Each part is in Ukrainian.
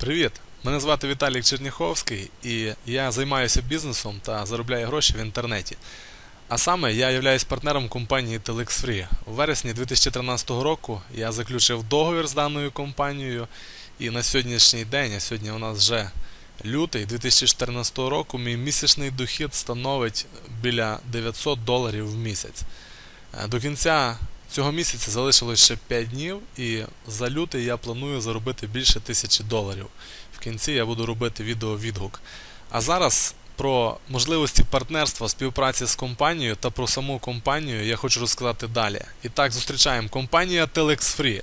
Привіт! Мене звати Віталік Черніховський і я займаюся бізнесом та заробляю гроші в інтернеті. А саме я являюсь партнером компанії TelexFree. У вересні 2013 року я заключив договір з даною компанією, і на сьогоднішній день, а сьогодні у нас вже лютий 2014 року, мій місячний дохід становить біля 900 доларів в місяць. Е, До кінця цього місяця залишилось ще 5 днів, і за лютий я планую заробити більше 1000 доларів. В кінці я буду робити відеовідгук. А зараз про можливості партнерства, співпраці з компанією та про саму компанію я хочу розказати далі. І так, зустрічаємо компанія TelexFree.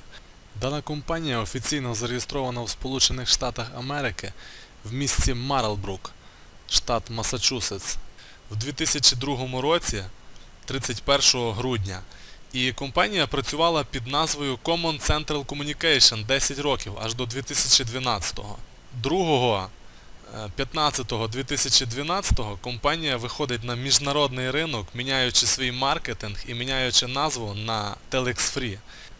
Дана компанія офіційно зареєстрована в Сполучених Штатах Америки в місті Марлбрук, штат Масачусетс, в 2002 році, 31 грудня. І компанія працювала під назвою Common Central Communication 10 років аж до 2012-го. 2 15.2012 компанія виходить на міжнародний ринок, міняючи свій маркетинг і міняючи назву на TelexFree.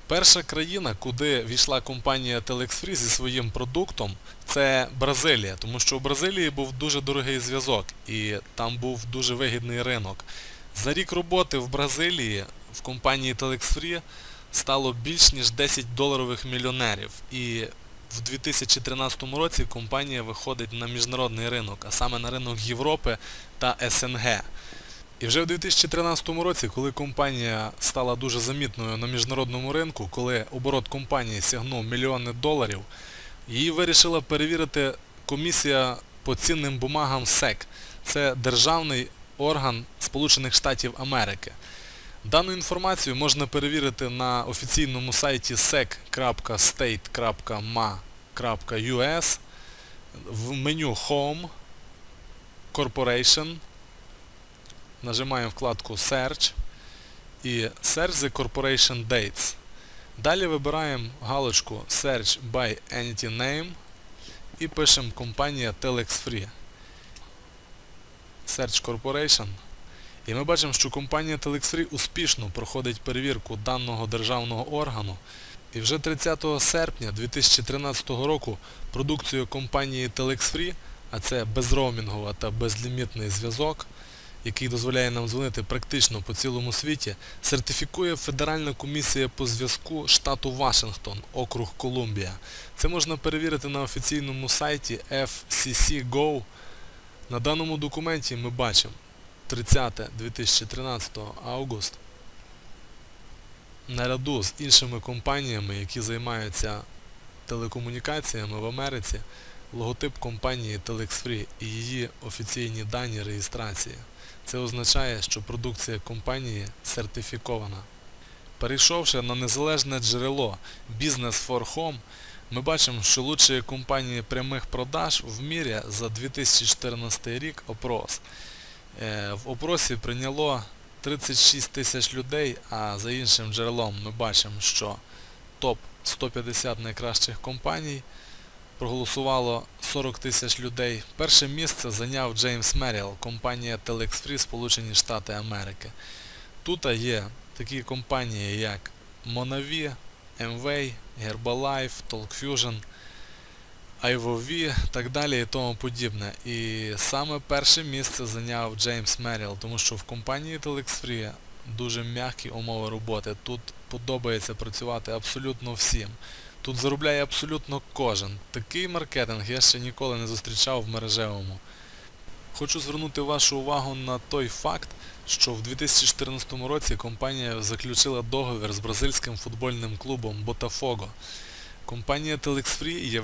Перша країна, куди війшла компанія TelexFree зі своїм продуктом, це Бразилія, тому що у Бразилії був дуже дорогий зв'язок і там був дуже вигідний ринок. За рік роботи в Бразилії в компанії TelexFree стало більш ніж 10 доларових мільйонерів. І в 2013 році компанія виходить на міжнародний ринок, а саме на ринок Європи та СНГ. І вже в 2013 році, коли компанія стала дуже замітною на міжнародному ринку, коли оборот компанії сягнув мільйони доларів, її вирішила перевірити комісія по цінним бумагам SEC. Це державний орган Сполучених Штатів Америки. Дану інформацію можна перевірити на офіційному сайті sec.state.ma.us в меню Home Corporation. Нажимаємо вкладку Search і Search the Corporation Dates. Далі вибираємо галочку Search by Entity Name і пишемо компанія TelexFree. Search Corporation. І ми бачимо, що компанія TelexFree успішно проходить перевірку даного державного органу. І вже 30 серпня 2013 року продукцію компанії TelexFree, а це безроумінгова та безлімітний зв'язок, який дозволяє нам дзвонити практично по цілому світі, сертифікує Федеральна комісія по зв'язку штату Вашингтон, округ Колумбія. Це можна перевірити на офіційному сайті FCC.Go. На даному документі ми бачимо 30 2013 август наряду з іншими компаніями, які займаються телекомунікаціями в Америці, логотип компанії TelexFree і її офіційні дані реєстрації. Це означає, що продукція компанії сертифікована. Перейшовши на незалежне джерело Business for Home, ми бачимо, що лучші компанії прямих продаж в мірі за 2014 рік опрос. Е, В опросі прийняло 36 тисяч людей, а за іншим джерелом ми бачимо, що топ 150 найкращих компаній проголосувало 40 тисяч людей. Перше місце зайняв Джеймс Меріл, компанія TelexFree Сполучені Штати Америки. Тут є такі компанії, як Monavi, MWay, Herbalife, TalkFusion, IVOV, так далі і тому подібне. І саме перше місце зайняв Джеймс Меріл, тому що в компанії TelexFree дуже м'які умови роботи. Тут подобається працювати абсолютно всім. Тут заробляє абсолютно кожен. Такий маркетинг я ще ніколи не зустрічав в мережевому. Хочу звернути вашу увагу на той факт, що в 2014 році компанія заключила договір з бразильським футбольним клубом Botafogo. Компанія TelexFree є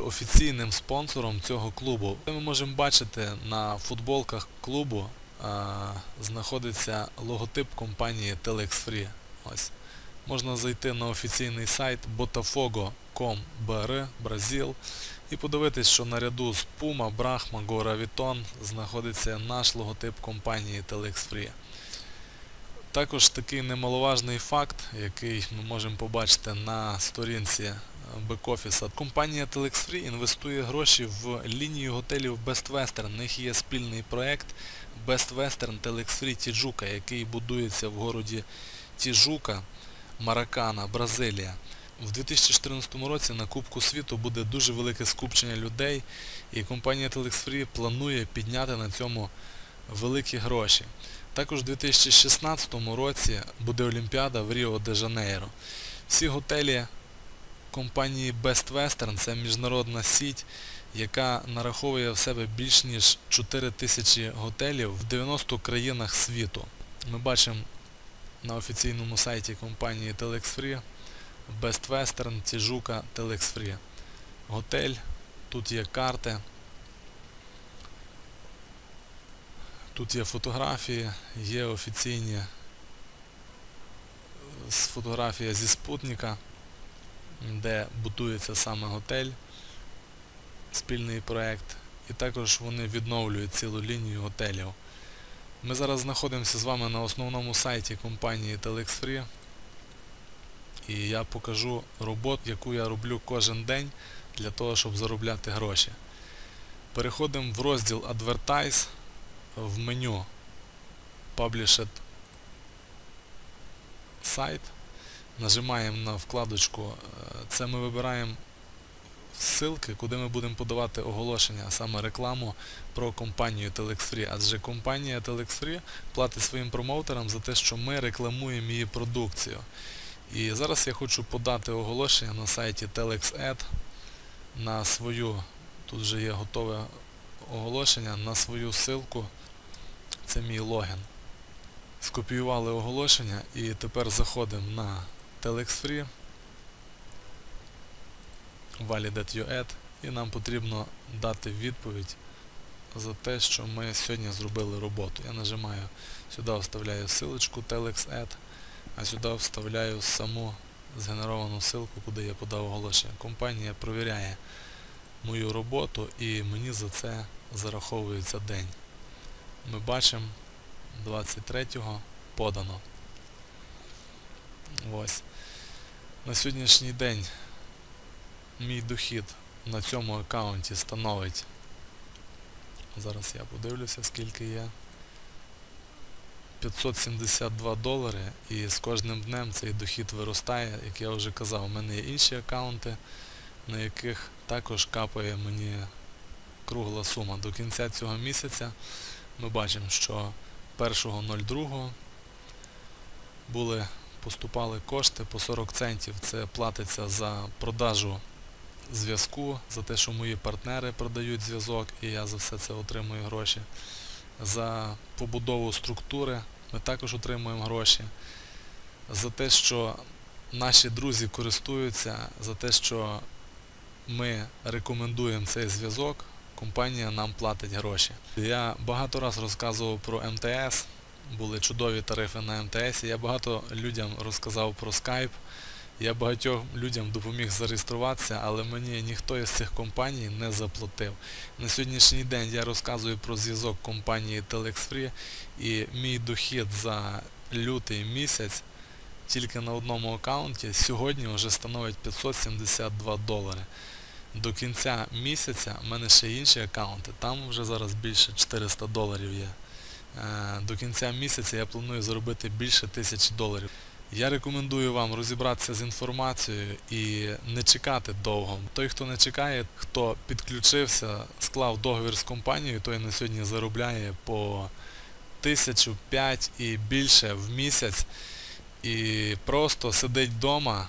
офіційним спонсором цього клубу. Ми можемо бачити на футболках клубу а, знаходиться логотип компанії TelexFree. Ось. Можна зайти на офіційний сайт botafogo.com.br Бразил і подивитись, що наряду з Puma, Brahma, Gora Vuitton знаходиться наш логотип компанії TelexFree. Також такий немаловажний факт, який ми можемо побачити на сторінці бек-офіса. Компанія TelexFree інвестує гроші в лінію готелів Best Western. У них є спільний проект Best Western TelexFree Тіджука, який будується в городі Тіжука, Маракана, Бразилія. в 2014 році на Кубку світу буде дуже велике скупчення людей, і компанія Telex Free планує підняти на цьому великі гроші. Також у 2016 році буде Олімпіада в Ріо де Жанейро. Всі готелі компанії Best Western це міжнародна сіть, яка нараховує в себе більш ніж 4 тисячі готелів в 90 країнах світу. Ми бачимо на офіційному сайті компанії Telex Free Best Western, Тіжука, Telex Free. Готель, тут є карти. Тут є фотографії, є офіційні е, з- фотографія зі спутника, де будується саме готель, спільний проект. І також вони відновлюють цілу лінію готелів. Ми зараз знаходимося з вами на основному сайті компанії Telex Free. І я покажу роботу, яку я роблю кожен день для того, щоб заробляти гроші. Переходимо в розділ Advertise в меню Published сайт. Нажимаємо на вкладочку. е, Це ми вибираємо ссылки, куди ми будемо подавати оголошення, а саме рекламу про компанію Telex Free. Адже компанія Telex Free платить своїм промоутерам за те, що ми рекламуємо її продукцію. І зараз я хочу подати оголошення на сайті TelexAd на свою, тут вже є готове оголошення, на свою ссылку. Це мій логін. Скопіювали оголошення і тепер заходимо на Telex Free, Validate Your і нам потрібно дати відповідь за те, що ми сьогодні зробили роботу. Я нажимаю сюди, вставляю ссылочку TelexAd, а сюди вставляю саму згенеровану ссылку, куди я подав оголошення. Компанія провіряє мою роботу і мені за це зараховується день. Ми бачимо 23-го подано. Ось. На сьогоднішній день мій дохід на цьому аккаунті становить. Зараз я подивлюся, скільки є. 572 долари і з кожним днем цей дохід виростає, як я вже казав, у мене є інші аккаунти, на яких також капає мені кругла сума. До кінця цього місяця ми бачимо, що 1.02 були, поступали кошти по 40 центів. Це платиться за продажу зв'язку, за те, що мої партнери продають зв'язок і я за все це отримую гроші. За побудову структури ми також отримуємо гроші. За те, що наші друзі користуються, за те, що ми рекомендуємо цей зв'язок, компанія нам платить гроші. Я багато раз розказував про МТС, були чудові тарифи на МТС. Я багато людям розказав про Skype. Я багатьом людям допоміг зареєструватися, але мені ніхто із цих компаній не заплатив. На сьогоднішній день я розказую про зв'язок компанії Telex Free і мій дохід за лютий місяць тільки на одному аккаунті сьогодні вже становить 572 долари. До кінця місяця в мене ще інші аккаунти, там вже зараз більше 400 доларів є. Е, До кінця місяця я планую заробити більше тисячі доларів. Я рекомендую вам розібратися з інформацією і не чекати довго. Той, хто не чекає, хто підключився, склав договір з компанією, той на сьогодні заробляє по тисячу, п'ять і більше в місяць і просто сидить вдома,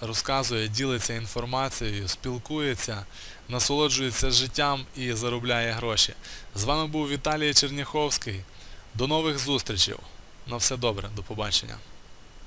розказує, ділиться інформацією, спілкується, насолоджується життям і заробляє гроші. З вами був Віталій Черняховський. До нових зустрічей. На все добре, до побачення.